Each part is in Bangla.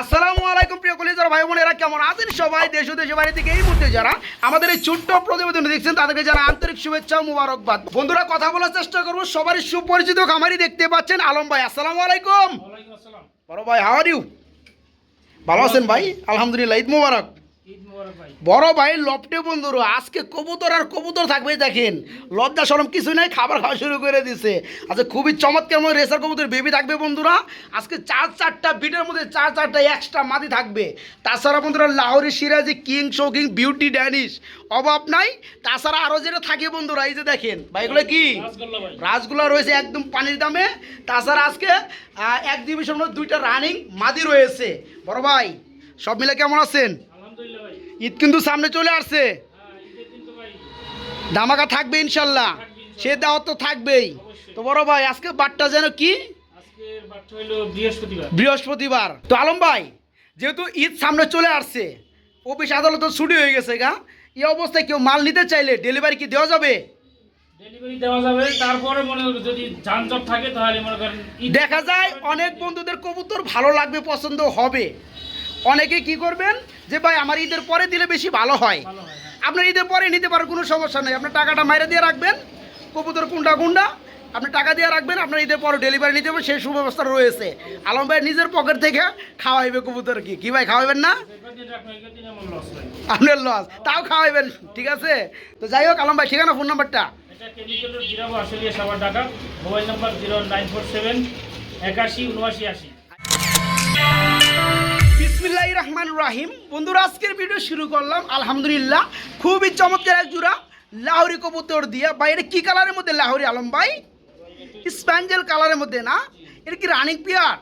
আসসালামু আলাইকুম প্রিয় কলিজার ভাই বোনেরা কেমন আছেন সবাই? দেশ ও দেশের বাইরে থেকে এই মুহূর্তে যারা আমাদের এই ছোট্ট প্রতিবেদন দেখছেন তাদেরকে যারা আন্তরিক শুভেচ্ছা ও মুবারকবাদ। বন্ধুরা কথা বলার চেষ্টা করব। সবারই সুপরিচিত খামারি দেখতে পাচ্ছেন আলম ভাই। আসসালামু আলাইকুম। বড় ভাই হাওয়ার ইউ ভালো আছেন ভাই? আলহামদুলিল্লাহ ঈদ মুবারক। বড় ভাই লপটে বন্ধুরা আজকে কবুতর আর কবুতর থাকবে দেখেন। লজ্জা সরম কিছু নাই খাবার খাওয়া শুরু করে দিছে। আচ্ছা খুবই চমৎকার মধ্যে রেসার কবুতর বেবি থাকবে বন্ধুরা। আজকে চার চারটা বিটের মধ্যে চার চারটা এক্সট্রা মাদি থাকবে। তাছাড়া বন্ধুরা লাহোরি সিরাজি কিং শোকিং বিউটি ড্যানিশ অভাব নাই। তাছাড়া আরও যেটা থাকে বন্ধুরা এই যে দেখেন ভাইগুলো কি? রাজগুলা রয়েছে একদম পানির দামে। তাছাড়া আজকে এক এক ডিভিশন দুইটা রানিং মাদি রয়েছে। বড় ভাই সব মিলে কেমন আছেন? ঈদ কিন্তু সামনে চলে আসছে। হ্যাঁ ধামাকা থাকবে ইনশাল্লাহ। সে দাওয়াত তো থাকবেই। তো বড় ভাই আজকে বারটা যেন কি? বৃহস্পতিবার। বৃহস্পতিবার। তো আলম ভাই যেহেতু ঈদ সামনে চলে আসছে অফিস আদালত ছুটি হয়ে গেছে গা এই অবস্থায় কেউ মাল নিতে চাইলে ডেলিভারি কি দেওয়া যাবে? ডেলিভারি দেওয়া যাবে তারপরে মনে যদি যানজট থাকে তাহলে মনে করেন দেখা যায় অনেক বন্ধুদের কবুতর ভালো লাগবে পছন্দ হবে। অনেকে কি করবেন? যে ভাই আমার ঈদের পরে দিলে বেশি ভালো হয়। ভালো হ্যাঁ আপনার ঈদের পরে নিতে পারেন কোনো সমস্যা নেই। আপনার টাকাটা মাইরে দিয়ে রাখবেন। কবুতর কোনটা কোনটা আপনি টাকা দিয়ে রাখবেন আপনার ঈদের পরে ডেলিভারি নিতে হবে সেই সুব্যবস্থা রয়েছে। আলম ভাই নিজের পকেট থেকে খাওয়াইবে কবুতর কি? কি ভাই খাওয়াবেন না? আপনার লস তাও খাওয়াইবেন ঠিক আছে? তো যাই হোক আলম ভাই ঠিকানা ফোন নাম্বারটা mobile number zero nine four seven একাশি উনআশি আশি। রহমান রাহিম। বন্ধুরা, আজকের ভিডিও শুরু করলাম, আলহামদুলিল্লাহ, খুবই চমৎকার এক জোড়া লাহোরি কবুতর দিয়ে। ভাই, এটা কি কালারের মধ্যে লাহরি আলম ভাই? স্প্যাঞ্জেল কালারের মধ্যে না? এটা কি রানিং পিয়ার?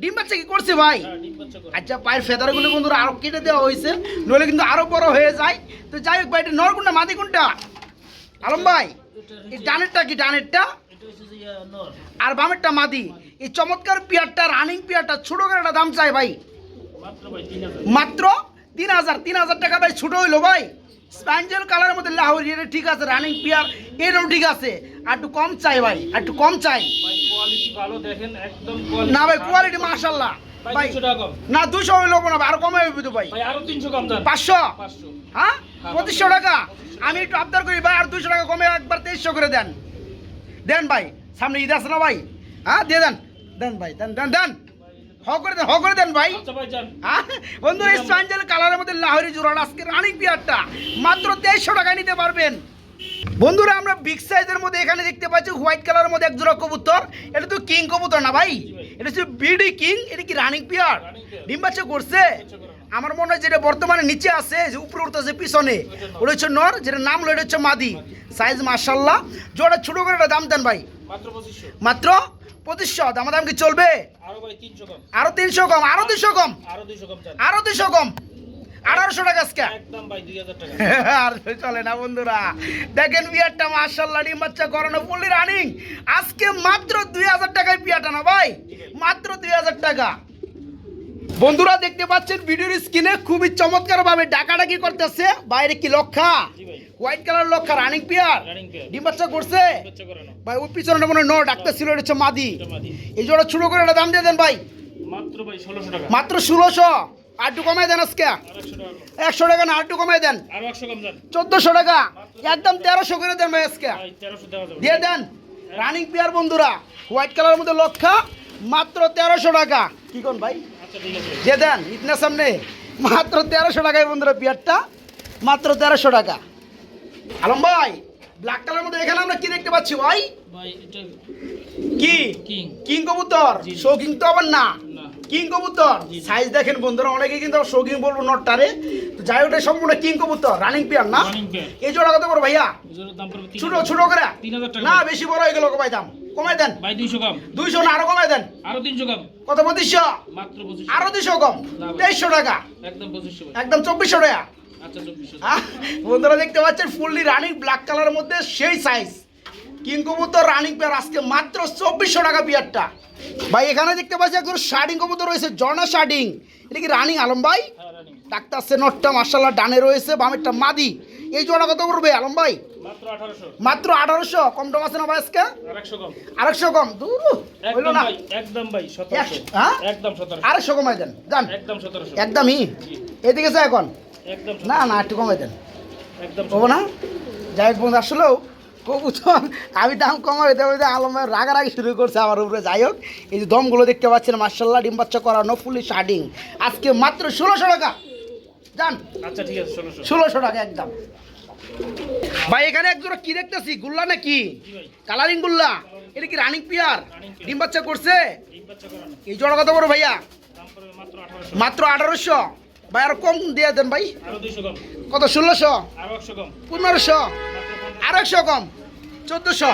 ডিম বাচ্চা কি করছে ভাই? আচ্ছা পায়ের ফেদারগুলো বন্ধুরা আরও কেটে দেওয়া হয়েছে, নইলে কিন্তু আরও বড় হয়ে যায়। তো যাই হোক ভাই, এটা নর কোনটা মাদি কোনটা? আলম ভাই, এই ডানেরটা কি ডানেরটা? আর বামেরটা মাদি। এই চমৎকার পিয়ারটা, রানিং পিয়ারটা, ছোট করে একটা দাম চাই ভাই। মাত্র তিন হাজার তিন হাজার টাকা ভাই ছোটো হইল ভাই। স্প্যাঞ্জেল কালারের মধ্যে লাহোরি এটা ঠিক আছে রানিং পিয়ার এটাও ঠিক আছে। আর একটু কম চাই ভাই আর একটু কম চাই। না ভাই কোয়ালিটি মাশাল্লাহ ভাই না দুশো হইল না আরও কমে তো ভাই। পাঁচশো? পাঁচশো। হ্যাঁ? পঁচিশশো টাকা? আমি একটু আবদার করি ভাই আর দুশো টাকা কমে একবার তেইশশো করে দেন। দেন ভাই সামনে ঈদ আছে না ভাই? হ্যাঁ দিয়ে দেন। দেন ভাই দেন দেন দেন। হ করে দেন হ করে দেন ভাই। আচ্ছা কালারের মধ্যে লাহোরি জোড়াটা আজকে রানিং পিয়ারটা। মাত্র টাকায় নিতে পারবেন। বন্ধুরা আমরা বিগ সাইজের মধ্যে এখানে দেখতে পাচ্ছি হোয়াইট কালারের মধ্যে এক জোড়া কবুতর। এটা তো কিং কবুতর না ভাই? এটা হচ্ছে বিডি কিং এটা কি রানিং পিয়ার Running ডিম বাচ্চা করছে? আমার মনে হয় যেটা বর্তমানে নিচে আছে যে উপরে উঠতেছে পিছনে। ওটা হচ্ছে নর যেটা নাম হলো এটা হচ্ছে মাদি। সাইজ মার্শাল্লাহ জোড়া ছোট করে দাম দেন ভাই। মাত্র পঁচিশশো পঁচিশশো দাম দাম কি চলবে? আরও তিনশো কম। আরও তিনশো কম আরও দুশো কম। আরও দুশো কম আঠারোশো টাকা আজকে। একদম ভাই দুই হাজার টাকা। আর চলে না বন্ধুরা। দেখেন বিয়ারটা মার্শাল্লাহ ডিম বাচ্চা করানো ফুললি রানিং আজকে মাত্র দুই হাজার টাকায় পিয়াটা না ভাই? মাত্র দুই হাজার টাকা। বন্ধুরা দেখতে পাচ্ছেন ভিডিওর স্ক্রিনে খুবই চমৎকার ভাবে ডাকাডাকি করতেছে। বাইরে কি লক্ষা? হোয়াইট কালার লক্ষা রানিং পিয়ার ডিম বাচ্চা করছে? ভাই ওই পিছনে মনে ন ডাক্তার ছিল এটা হচ্ছে মাদি। এটা এই জোড়া ছোট করে একটা দাম দিয়ে দেন ভাই। মাত্র ভাই ষোলোশো টাকা। মাত্র ষোলোশো। আর একটু কমাই দেন আজকে। একশো টাকা না আর একটু কমাই দেন। চোদ্দশো টাকা। একদম তেরোশো করে দেন ভাই আজকে। দিয়ে দেন। রানিং পেয়ার বন্ধুরা। হোয়াইট কালারের মধ্যে লক্ষা মাত্র তেরোশো টাকা। কি কোন ভাই? আচ্ছা দিয়ে দেন ইতনা সামনে। মাত্র তেরোশো টাকায় বন্ধুরা পেয়ারটা মাত্র তেরোশো টাকা। আলম ভাই ব্ল্যাক কালার মধ্যে এখানে আমরা কি দেখতে পাচ্ছি ভাই? ভাই এটা কি? কিং। কিং কবুতর? জি। শৌকিং তো আবার না। কিং কবুতর। সাইজ দেখেন বন্ধুরা অনেকে কিন্তু শৌকিং বলব নটটারে। তো যাই ওটা সম্পূর্ণ কিং কবুতর রানিং পেয়ার না? এই জোড়া কত করো ভাইয়া? ছোট ছোট করে? না বেশি বড় হয়ে গেল কমাই দাম। কমাই দেন। ভাই দুইশো কম। দুইশো না আরও কমাই দেন। আরও তিনশো কম। কত পঁচিশশো? মাত্র পঁচিশশো। আরও দুইশো কম। না ভাই। তেইশশো টাকা। একদম পঁচিশশো। ভাই একদম চব্বিশশো টাকা। চব্বিশশো আহ, বন্ধুরা দেখতে পাচ্ছেন ফুললি রানিং ব্ল্যাক কালারের মধ্যে সেই সাইজ কিং কবুতর রানিং পেয়ার আজকে মাত্র চব্বিশশো টাকা পিয়ারটা ভাই এখানে দেখতে পাচ্ছি একজন শার্ডিং কবুতর রয়েছে জর্না শার্ডিং এটা কি রানিং আলম ভাই? হ্যাঁ ডাক্তার সে নটটা মার্শাল্লাহ ডানে রয়েছে বামেরটা মাদি। এই জোড়া কত পড়বে আলম ভাই? মাত্র আঠারোশো। কম টম আছে না ভাই আজকে? আরেকশো কম। দূর হইল না। একদম ভাই হ্যাঁ? একদম আরেকশো কমাই দেন যান। একদম সতেরোশো। একদমই। এদিকে এখন। না না একটু কমাই দেন। একদম হব না? যাই হোক বন্ধু আসলেও কবুতর আমি দাম কমাই দেবো যে আলমের রাগারাগি শুরু করছে আমার উপরে। যাই হোক এই যে দমগুলো দেখতে পাচ্ছেন মার্শাল্লাহ ডিম বাচ্চা করানো ফুলি শার্ডিং। আজকে মাত্র ষোলোশো টাকা। যান আচ্ছা ঠিক আছে ষোলোশো। টাকা একদম। ভাই এখানে একজোড়া কি দেখতেছি? গুল্লা নাকি? কালারিং গুল্লা। এটা কি রানিং পিয়ার? ডিম বাচ্চা করছে? এই জোড়া কত বড় ভাইয়া? মাত্র আঠারোশো। ভাই আর কম দিয়ে দেন ভাই। আরও কত ষোলোশো? আরও পনেরোশো? আর একশো কম। চোদ্দোশো?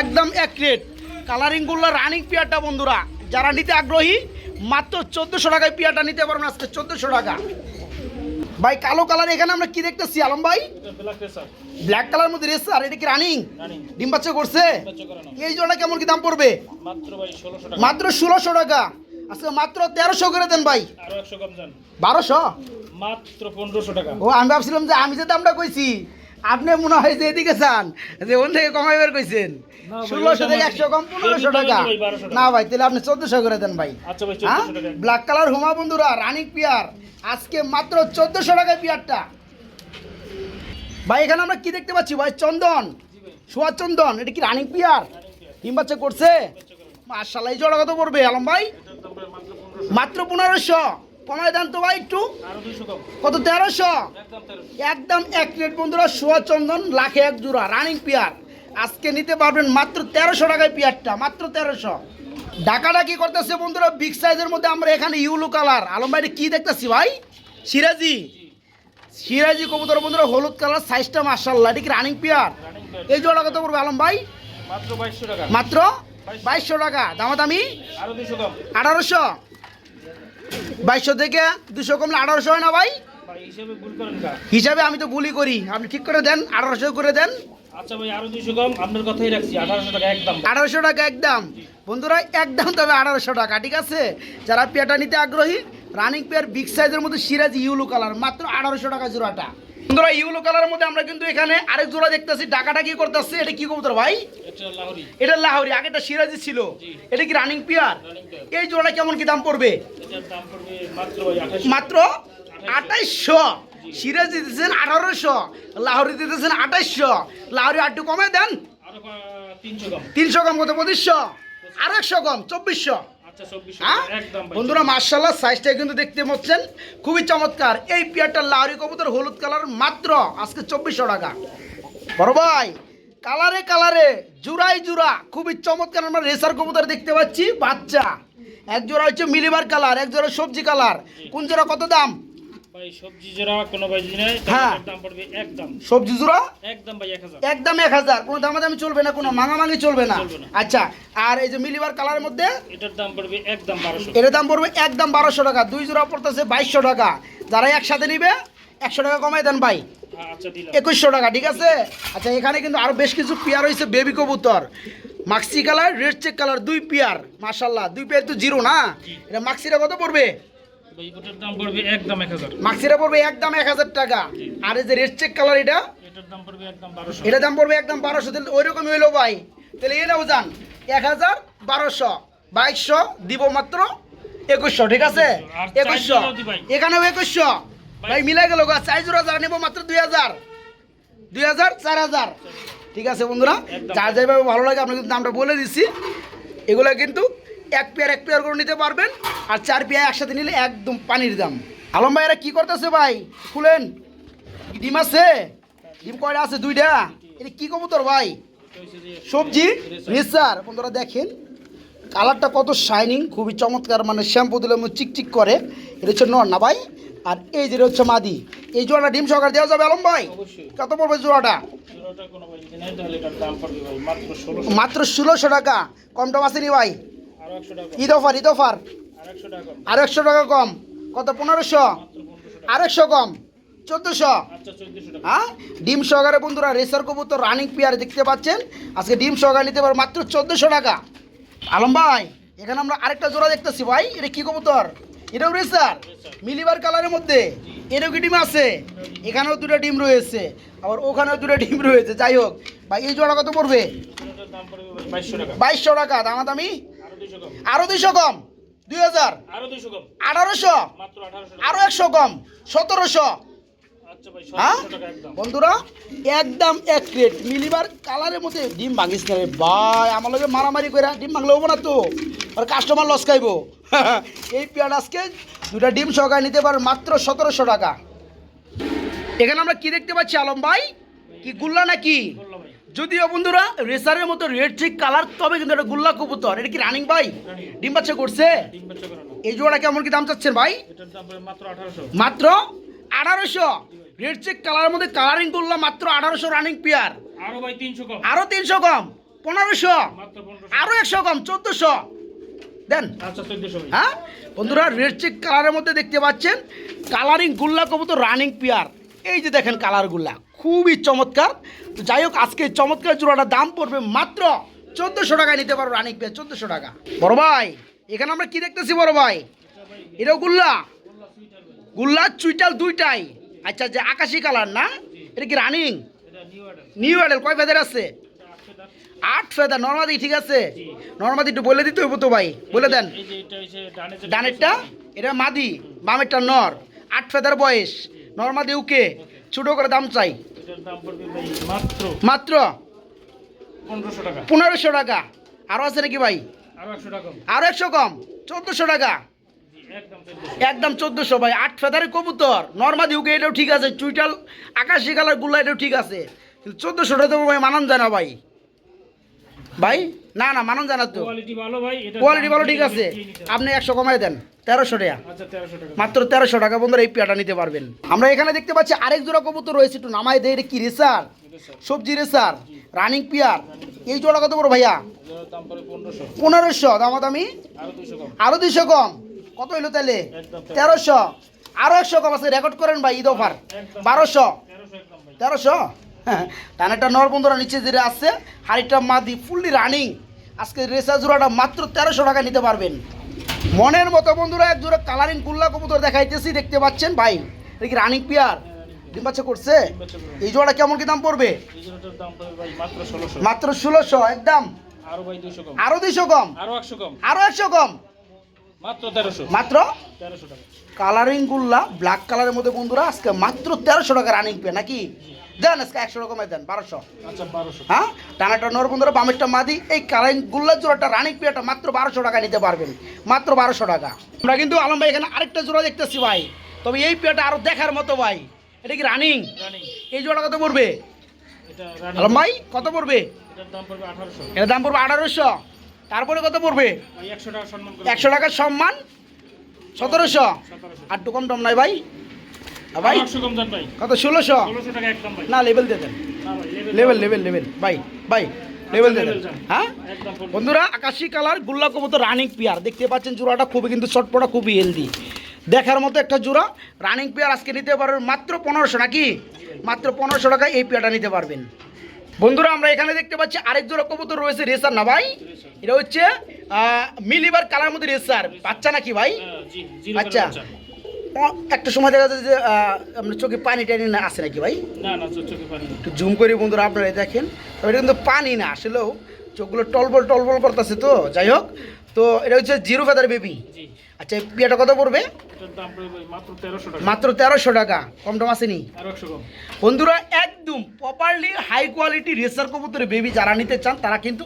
একদম এক রেট। কালারিং গুল্লা রানিং পিয়ারটা বন্ধুরা যারা নিতে আগ্রহী মাত্র চোদ্দোশো টাকায় পিয়ারটা নিতে পারবেন আজকে চোদ্দোশো টাকা। ভাই কালো কালার এখানে আমরা কি দেখতেছি আলম ভাই? ব্ল্যাক কালার মধ্যে রেসার এটা কি রানিং রানিং ডিম বাচ্চা করছে? এই জোড়া কেমন কি দাম পড়বে? মাত্র ষোলোশো টাকা। আজকে মাত্র তেরোশো করে দেন ভাই। বারোশো? মাত্র পনেরোশো টাকা। ও আমি ভাবছিলাম যে আমি যে দামটা কইছি আপনি মনে হয় যে এদিকে চান যে ওন থেকে কমাই বের কইছেন। ষোলোশো থেকে একশো কম পনেরোশো টাকা। ভাই 1200 টাকা। না ভাই তাহলে আপনি চোদ্দশো করে দেন ভাই। আচ্ছা হ্যাঁ? ব্ল্যাক কালার হুমা বন্ধুরা রানিক পিয়ার। আজকে মাত্র চোদ্দশো টাকায় পিয়ারটা। ভাই এখানে আমরা কি দেখতে পাচ্ছি? ভাই চন্দন। সোয়া চন্দন। এটা কি রানিক পিয়ার? ডিম বাচ্চা করছে? মার্শাল্লাহ এই জোড়া কত পড়বে আলম ভাই? মাত্র পনেরোশো। কমায় দেন তো ভাই একটু। কত তেরোশো? একদম এক প্লেট বন্ধুরা সোয়া চন্দন লাখে এক জোড়া রানিং পিয়ার আজকে নিতে পারবেন মাত্র তেরোশো টাকায় পিয়ারটা মাত্র তেরোশো। ডাকাটা কি করতেছে বন্ধুরা বিগ সাইজের মধ্যে আমরা এখানে ইউলো কালার আলম ভাই কি দেখতেছি ভাই? সিরাজি। সিরাজি কবুতর বন্ধুরা হলুদ কালার সাইজটা মার্শাল্লাহ এটা কি রানিং পিয়ার এই জোড়া কত পড়বে আলম ভাই? মাত্র বাইশশো টাকা। মাত্র বাইশশো টাকা। দামাদামি? আঠারোশো। বাইশশো থেকে দুশো কমলে আঠারোশো হয় না ভাই? হিসেবে আমি তো ভুলই করি। আপনি ঠিক করে দেন আঠারোশো করে দেন। আচ্ছা ভাই আরও দুইশো কম আপনার কথাই রাখছি আঠারোশো টাকা একদম। আঠারোশো টাকা একদম। বন্ধুরা একদম তবে আঠারোশো টাকা ঠিক আছে? যারা পেটা নিতে আগ্রহী রানিং পেয়ার বিগ সাইজের মধ্যে সিরাজ ইউলু কালার মাত্র আঠারোশো টাকা জোড়াটা। বন্ধুরা ইউলো কালারের মধ্যে আমরা কিন্তু এখানে আরেক জোড়া দেখতেছি। টাকাটা কি করতেছে? এটা কি কবুতর ভাই? এটা লাহোরি। আগেটা সিরাজি ছিল। এটা কি রানিং পেয়ার এই জোড়া কেমন কি দাম পড়বে? মাত্র আঠাইশশো। সিরাজি দিতেছেন আঠারোশো। লাহোরি দিতেছেন আঠাইশশো। লাহোরি আটটু কমে দেন। তিনশো কম। তিনশো কত? পঁচিশশো। আর একশো কম চব্বিশশো। হ্যাঁ? বন্ধুরা মার্শাল্লাহ সাইজটা কিন্তু দেখতে পাচ্ছেন। খুবই চমৎকার। এই পেয়ারটা লাউরি কবুতর হলুদ কালার মাত্র আজকে চব্বিশশো টাকা। বড় ভাই কালারে কালারে জুড়াই জুড়া খুবই চমৎকার আমরা রেসার কবুতর দেখতে পাচ্ছি বাচ্চা। এক জোড়া হচ্ছে মিলিবার কালার এক জোড়া সবজি কালার। কোন জোড়া কত দাম? ভাই সবজি জোড়া কোনো ভাই যদি নেয় হ্যাঁ। দাম পড়বে একদম। সবজি জোড়া? একদম ভাই কোনো দামাদামি চলবে না কোনো মাঙামাঙি চলবে না। চলবে না। আচ্ছা আর এই যে মিলিবার কালারের মধ্যে? এটার দাম পড়বে একদম বারোশো। এটার দাম পড়বে একদম বারোশো টাকা। দুই জোড়া পড়তেছে বাইশশো টাকা। যারা একসাথে নিবে একশো টাকা কমাই দেন ভাই। আচ্ছা একুশশো টাকা ঠিক আছে? আচ্ছা এখানে কিন্তু আরও বেশ কিছু পেয়ার হয়েছে বেবি কবুতর। মাক্সি কালার রেড চেক কালার দুই পেয়ার মাশাল্লাহ দুই পেয়ার তো জিরো না? এটা মাক্সিটা কত পড়বে? ভাই ওটার দাম পড়বে একদম পড়বে টাকা। আর এই যে রেড চেক কালার এটা? এটার দাম পড়বে একদম বারোশো। এটা দাম পড়বে একদম বারোশো তাহলে ওই রকমই হইল ভাই। তাহলে নাও দিব মাত্র ঠিক আছে। এখানেও ভাই। মিলাই গেল গা জোড়া যারা নেব মাত্র ঠিক আছে বন্ধুরা। যার যেভাবে ভালো লাগে আপনাকে কিন্তু দামটা বলে দিচ্ছি। এগুলো কিন্তু এক পেয়ার এক পেয়ার করে নিতে পারবেন আর চার পেয়ার একসাথে নিলে একদম পানির দাম। আলম ভাই এরা কি করতেছে ভাই? খুলেন। ডিম আছে? ডিম কয়টা আছে? দুইটা। এটা কি কবুতর ভাই? সবজি? রেসার বন্ধুরা দেখেন কালারটা কত শাইনিং খুবই চমৎকার মানে শ্যাম্পু দিলে চিকচিক করে। এটা হচ্ছে নর না ভাই। আর এই যে হচ্ছে মাদি। এই জোড়াটা ডিম সহকার দেওয়া যাবে আলম ভাই? কত পড়বে জোড়াটা? মাত্র ষোলোশো। টাকা। কম টম আসেনি ভাই? Eid offer Eid offer. আর একশো টাকা কম। কত? পনেরোশো। আর একশো কম। চোদ্দোশো। আচ্ছা হ্যাঁ? ডিম সহকারে বন্ধুরা রেসার কবুতর রানিং পেয়ার দেখতে পাচ্ছেন। আজকে ডিম সহকারে নিতে পারো মাত্র চোদ্দোশো টাকা। আলম ভাই এখানে আমরা আরেকটা জোড়া দেখতেছি ভাই। এটা কি কবুতর? এটাও রেসার? মিলিবার কালারের মধ্যে? এটাও কি ডিম আছে? এখানেও দুটো ডিম রয়েছে। আবার ওখানেও দুটো ডিম রয়েছে। যাই হোক ভাই এই জোড়া কত পড়বে? দাম বাইশশো টাকা। বাইশশো টাকা। দামাদামি? আরও দুইশো কম? দুই হাজার? আরও আঠারোশো? আরও একশো কম? সতেরোশো? আচ্ছা হ্যাঁ? বন্ধুরা একদম এক প্লেট মিলিবার কালারের মধ্যে ডিম ভাঙিস না রে ভাই। আমার লগে মারামারি করে ডিম ভাঙলে হব না তো। আর কাস্টমার লস খাইবো। এই পেঁয়াজ আজকে দুটা ডিম সহকারে নিতে পারেন মাত্র সতেরোশো টাকা। এখানে আমরা কি দেখতে পাচ্ছি আলম ভাই? কি গুল্লা নাকি? যদিও বন্ধুরা রেসারের মতো রেড ঠিক কালার তবে কিন্তু এটা গুল্লা কবুতর। এটা কি রানিং ভাই? ডিম বাচ্চা করছে? এই জোড়া কেমন কি দাম চাচ্ছেন ভাই? মাত্র আঠারোশো। রেড চেক কালারের মধ্যে কালারিং করলাম মাত্র আঠারোশো রানিং পেয়ার আরও ভাই তিনশো কম। আরও তিনশো কম? পনেরোশো? আরও একশো কম? চোদ্দশো? দেন। আচ্ছা হ্যাঁ? বন্ধুরা রেড চেক কালারের মধ্যে দেখতে পাচ্ছেন কালারিং গুল্লা কবুতর রানিং পেয়ার এই যে দেখেন কালারগুলা খুবই চমৎকার। তো যাই হোক, আজকে চমৎকার জোড়াটার দাম পড়বে মাত্র চোদ্দোশো টাকায় নিতে পারো রানিং পেয়ার, চোদ্দোশো টাকা। বড় ভাই, এখানে আমরা কি দেখতেছি বড় ভাই? এটাও গুল্লা। গুল্লা চুইটাল দুইটাই। আচ্ছা যে আকাশি কালার না? এটা কি রানিং? নিউ অ্যাডেল কয় ফেদার আছে? আট ফেদার। নর্মাদি, ঠিক আছে? নর্মাদি একটু বলে দিতে হইব তো ভাই, বলে দেন। ডানেরটা? এটা মাদি, বামেরটা নর। আট ফেদার বয়স। নর্মাদি, উকে। ছোটো করে দাম চাই। মাত্র পনেরোশো টাকা। আরও আরও আছে নাকি ভাই? আরও একশো কম। আরও একশো কম? চোদ্দোশো টাকা? একদম চোদ্দশো। ভাই। আট ফেদারের কবুতর। নর্মাদি উকে এটাও ঠিক আছে চুইটাল আকাশি কালারগুলা এটাও ঠিক আছে। কিন্তু চোদ্দোশো টাকা তো ভাই মানান যায় না ভাই। ভাই না না মানান না তো। কোয়ালিটি ভালো ঠিক আছে। আপনি একশো কমাই দেন তেরোশো টাকা। আচ্ছা তেরোশো টাকা। মাত্র তেরোশো টাকা বন্ধুরা এই পেয়াটা নিতে পারবেন। আমরা এখানে দেখতে পাচ্ছি আরেক জোড়া কবুতর রয়েছে একটু নামাই দেয় এটা কি রেসার? সবজি রেসার রানিং পিয়ার এই জোড়া কত বড় ভাইয়া? দাম পনেরোশো। দুইশো কম। আরও দুইশো কম। কত হইল তাহলে তেরোশো। আরও একশো কম আছে রেকর্ড করেন ভাই ঈদ অফার বারোশো। তেরোশো? টানেরটা নর বন্ধুরা নিচে যেটা আসছে হাড়িটা মা মাদি ফুললি রানিং আজকে রেসা জোড়াটা মাত্র তেরোশো টাকা নিতে পারবেন। মনের মতো বন্ধুরা এক জোড়া কালারিং কুল্লা কবুতর দেখাইতেছি দেখতে পাচ্ছেন ভাই। এটা কি রানিং পিয়ার ডিম বাচ্চা করছে? এই জোড়া কেমন কি দাম পড়বে? মাত্র ষোলোশো। একদম। আরও দুইশো কম। আরও একশো কম। মাত্র কালারিং গুল্লা ব্ল্যাক কালারের মধ্যে বন্ধুরা আজকে মাত্র তেরোশো টাকা রানিং পে নাকি? দেন আজকে একশো রকমের দেন বারোশো। আচ্ছা হ্যাঁ? টানাটা নর বন্ধুরা বামেরটা মাদি এই কালারিং গুল্লার জোড়াটা রানিং পেয়াটা মাত্র বারোশো টাকা নিতে পারবেন। মাত্র বারোশো টাকা। আমরা কিন্তু আলম ভাই এখানে আরেকটা জোড়া দেখতেছি ভাই। তবে এই পেয়াটা আরও দেখার মতো ভাই। এটা কি রানিং? এই জোড়া কত পড়বে? আলম ভাই কত পড়বে? এটার দাম পড়বে আঠারোশো। তারপরে কত পড়বে? একশো টাকা সম্মান টাকার সম্মান? সতেরোশো। আর টু কম টম নাই ভাই। ভাই। কত? ষোলোশো? না লেভেল দিয়ে দেন। লেভেল লেভেল লেভেল ভাই ভাই লেভেল দিয়ে দেন। হ্যাঁ? বন্ধুরা আকাশি কালার গুল্লা কবুতর রানিং পেয়ার। দেখতে পাচ্ছেন জোড়াটা খুবই কিন্তু চটপটা খুবই হেলদি দেখার মতো একটা জোড়া রানিং পেয়ার আজকে নিতে পারবেন মাত্র পনেরোশো নাকি? মাত্র পনেরোশো টাকায় এই পেয়ারটা নিতে পারবেন। বন্ধুরা আমরা এখানে দেখতে পাচ্ছি আরেক জোড়া কবুতর রয়েছে রেসার না ভাই? এটা হচ্ছে মিলিবার কালার মধ্যে রেসার। বাচ্চা নাকি ভাই? হ্যাঁ, আচ্ছা। একটা সময় দেখা যাচ্ছে যে আপনার চোখে পানি টানি না আসে নাকি ভাই? না না চোখে পানি একটু জুম করি বন্ধুরা আপনারা দেখেন। তবে এটা কিন্তু পানি না আসলেও চোখগুলো টলবল টলবল করতেছে তো যাই হোক। তো এটা হচ্ছে জিরো ফেদার বেবি। আচ্ছা এই বিয়েটা কত পড়বে? মাত্র তেরোশো টাকা। মাত্র তেরোশো টাকা। কম টম আসেনি? বন্ধুরা একদম প্রপারলি হাই কোয়ালিটি রেসার কবুতরের বেবি যারা নিতে চান তারা কিন্তু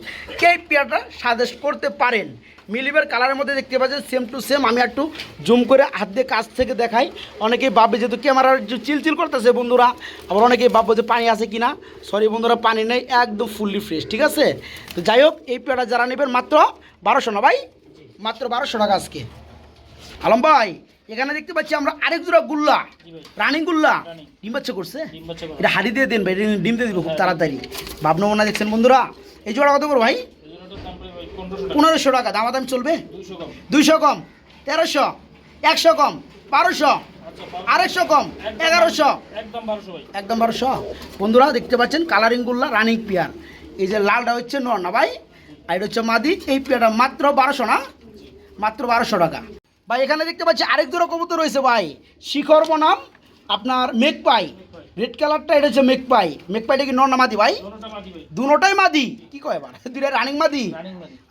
এই পেয়ারটা সাজেস্ট করতে পারেন। মিলিবের কালারের মধ্যে দেখতে পাচ্ছেন সেম টু সেম আমি একটু জুম করে হাত দিয়ে কাছ থেকে দেখাই। অনেকেই ভাববে যেহেতু ক্যামেরার চিলচিল করতেছে বন্ধুরা আবার অনেকেই ভাববো যে পানি আছে কিনা। সরি বন্ধুরা পানি নেই একদম ফুললি ফ্রেশ ঠিক আছে? তো যাই হোক এই পেয়ারটা যারা নেবেন মাত্র বারোশো না ভাই? মাত্র বারোশো টাকা আজকে। আলম ভাই এখানে দেখতে পাচ্ছি আমরা আরেক জোড়া গুল্লা। রানিং গুল্লা? ডিম বাচ্চা করছে? এটা হাড়ি দিয়ে দেন ভাই ডিম দিয়ে দিব খুব তাড়াতাড়ি। ভাবনা মনে দেখছেন বন্ধুরা? এই জোড়া কত করে ভাই? পনেরোশো টাকা। দামাদাম চলবে? দুইশো কম। তেরোশো একশো কম। বারোশো আচ্ছা বারো- আরেকশো কম। এগারোশো। একদম বারোশো বন্ধুরা দেখতে পাচ্ছেন কালারিং গুল্লা রানিং পেয়ার এই যে লালটা হচ্ছে নর না ভাই? আর এটা হচ্ছে মাদি। এই পেয়ারটা মাত্র বারোশো না? মাত্র বারোশো টাকা। ভাই এখানে দেখতে পাচ্ছি আরেক জোড়া কবুতর রয়েছে ভাই। শিখর বনাম আপনার মেঘপাই। রেড কালারটা এটা হচ্ছে মেঘপাই। মেঘপাইটা কি নর না মাদি ভাই। দোনোটা মাদি? কি কয় এবার? দুইটা রানিং মাদি?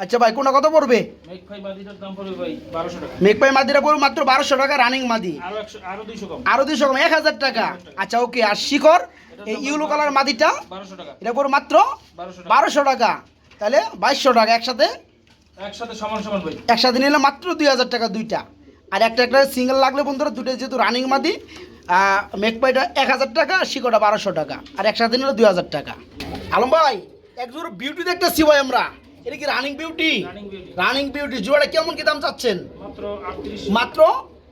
আচ্ছা ভাই কোনটা কত পড়বে? মেঘ মাদিটার দাম পড়বে ভাই বারোশো টাকা। মেঘপাই মাদিটা পড়বে মাত্র বারোশো টাকা রানিং মাদি। আরও দুইশো কম। আরও দুশো কম এক হাজার টাকা। আচ্ছা ওকে আর শিখর এই ইউলো কালার মাদিটা এটা পড়বে মাত্র বারোশো টাকা। তাহলে বাইশশো টাকা একসাথে। একসাথে সমান সমান ভাই একসাথে নিলে মাত্র দুই হাজার টাকা দুইটা। আর একটা একটা সিঙ্গেল লাগলে বন্ধুরা দুটো যেহেতু রানিং মাদি মেকপাইটা এক হাজার টাকা শিকোটা বারোশো টাকা। আর একসাথে নিলে দুই হাজার টাকা। আলম ভাই একজোর বিউটি দেখতেছি ভাই আমরা। এটা কি রানিং বিউটি রানিং বিউটি জোড়া কেমন কি দাম চাচ্ছেন? মাত্র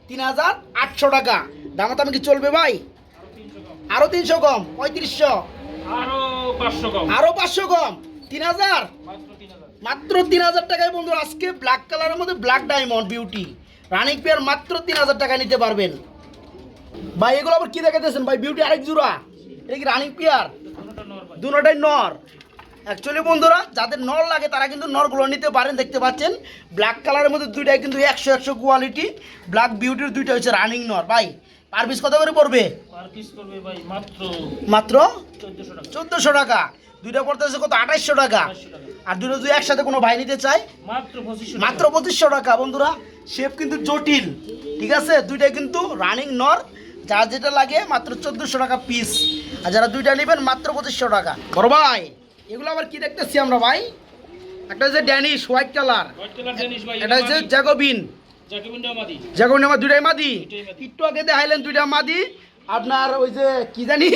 তিন হাজার আটশো টাকা। দামাদামি কি চলবে ভাই? আরও তিনশো কম কম পঁয়ত্রিশশো। আরও পাঁচশো কম। আরও পাঁচশো কম। তিন হাজার। মাত্র তিন হাজার টাকায় বন্ধু আজকে ব্ল্যাক কালারের মধ্যে black diamond beauty running pair মাত্র তিন হাজার টাকা নিতে পারবেন। ভাই এগুলো আবার কি দেখাতেছেন ভাই বিউটি আরেক জোড়া। এটা কি রানিং পেয়ার? দোনোটা নর। নর অ্যাকচুয়ালি বন্ধুরা যাদের নর লাগে তারা কিন্তু নরগুলো নিতে পারেন দেখতে পাচ্ছেন? ব্ল্যাক কালারের মধ্যে দুইটাই কিন্তু একশো একশো কোয়ালিটি ব্ল্যাক বিউটির দুইটা হচ্ছে রানিং নর। ভাই পার পিস কত করে পড়বে? মাত্র মাত্র চোদ্দশো টাকা। চোদ্দোশো টাকা। দুইটা পড়তেছে কত? আঠাইশশো টাকা। আর দুটো যদি একসাথে কোনো ভাই নিতে চাই মাত্র পঁচিশশো মাত্র পঁচিশশো টাকা। বন্ধুরা শেপ কিন্তু জটিল ঠিক আছে? দুইটাই কিন্তু রানিং নর যার যেটা লাগে মাত্র চোদ্দোশো টাকা পিস আর যারা দুইটা নেবেন মাত্র পঁচিশশো টাকা। বড় ভাই এগুলো আবার কি দেখতেছি আমরা ভাই? একটা হচ্ছে ড্যানিশ হোয়াইট কালার এটা হচ্ছে জ্যাকোবিন জ্যাকোবিন আমার দুইটাই মাদি। একটু আগে দেখাইলেন দুইটা মাদি আপনার ওই যে কি জানি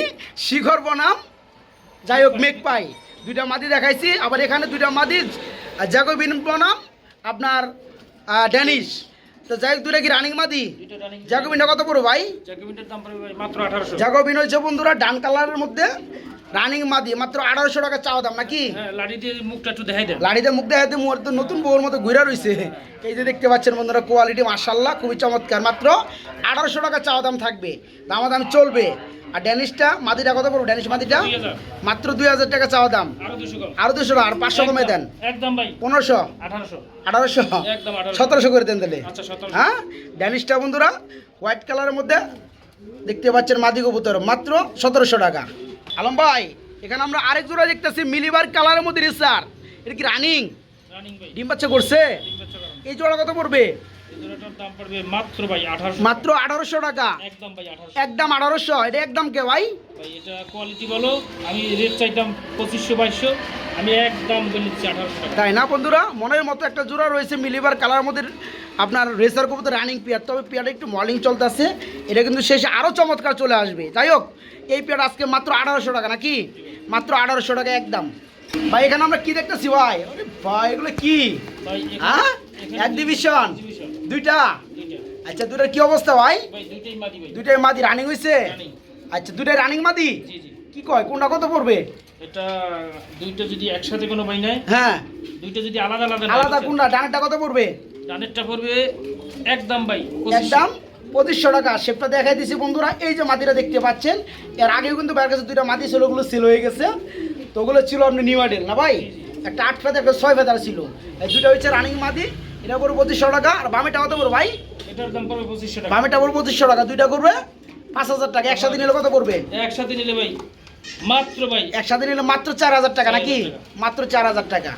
শিখর বনাম। যাই হোক মেঘ পাই দুইটা মাদি দেখাইছি আবার এখানে দুইটা মাদি জ্যাকোবিন বনাম আপনার ড্যানিশ। তো যাই দুইটা কি রানিং মাদি? জ্যাকোবিনটা কত পড়ো ভাই? দাম জ্যাকোবিন হচ্ছে বন্ধুরা ডান কালারের মধ্যে রানিং মাদি মাত্র আঠারোশো টাকা চাওয়া দাম নাকি? হ্যাঁ লাড়ি দিয়ে মুখটা একটু দেখাই দেন। লাড়িতে মুখ দেখাতে মোর তো নতুন বউর মতো ঘুরে রয়েছে এই যে দেখতে পাচ্ছেন বন্ধুরা কোয়ালিটি মার্শাল্লাহ খুবই চমৎকার। মাত্র আঠারোশো টাকা চাওয়া দাম থাকবে দামাদাম চলবে। আর ড্যানিশটা মাদিটা কত পড়ব? ড্যানিশ মাদিটা? মাত্র দুই হাজার টাকা চাওয়া দাম। আরও দুশো আরও পাঁচশো কমে দেন। পনেরোশো? আঠারোশো। সতেরোশো করে দেন তাহলে। আচ্ছা হ্যাঁ? ড্যানিশটা বন্ধুরা হোয়াইট কালারের মধ্যে দেখতে পাচ্ছেন মাদি কবুতর মাত্র সতেরোশো টাকা। আলম ভাই এখানে আমরা আরেক জোড়া দেখতেছি মিলিবার কালারের মধ্যে রিসার। এটা কি রানিং ডিম বাচ্চা করছে। এই জোড়া কত পড়বে? মাত্র আঠারোশো টাকা। একদম আঠারোশো। এটা একদম কে ভাই? ভাই এটা কোয়ালিটি বলো আমি রেট চাইতাম পঁচিশশো বাইশশো আমি একদম বলে দিচ্ছি আঠারোশো টাকা। তাই না বন্ধুরা? মনের মতো একটা জোড়া রয়েছে মিলিবার কালার মধ্যে আপনার রেসার কবুতর রানিং পেয়ার তবে পেয়ারটা একটু মর্নিং চলতেছে এটা কিন্তু শেষে আরও চমৎকার চলে আসবে। যাই হোক এই পেয়ার আজকে মাত্র আঠারোশো টাকা নাকি? মাত্র আঠারোশো টাকা একদম ভাই এখানে আমরা কি দেখতেছি ভাই? ভাই এগুলো কি? হ্যাঁ এক্সিবিশন exhibition, দুইটা। আচ্ছা দুটার কি অবস্থা ভাই? দুইটাই মাদি রানিং হয়েছে আচ্ছা দুইটাই রানিং মাদি কি কয় কোনটা কত পড়বে? এটা দুইটা যদি একসাথে কোনো ভাই নেয় হ্যাঁ। দুইটা যদি আলাদা আলাদা নেয়, আলাদা কোনটা? ডানেরটা কত পড়বে? ডানেরটা পড়বে একদম ভাই একদম? পঁচিশশো টাকা। শেপটা দেখাই দিছি বন্ধুরা। এই যে দেখতে পাচ্ছেন এর আগেও কিন্তু বাইরের কাছে দুইটা মাদি ছিল ওগুলো সেল হয়ে গেছে। তো ওগুলো ছিল আপনি নিউ না ভাই? একটা আট ফেদার একটা ছয় ফেদার ছিল। এই দুইটা হচ্ছে রানিং মাদি এটা করব পঁচিশশো টাকা আর বামেটা কত করব ভাই? এটার দাম পড়বে পঁচিশশো টাকা। বামেটা করব পঁচিশশো টাকা দুইটা করবে পাঁচ হাজার টাকা একসাথে নিলে কত করবে? একসাথে নিলে ভাই মাত্র ভাই। একসাথে নিলে মাত্র চার হাজার টাকা নাকি? মাত্র চার হাজার টাকা।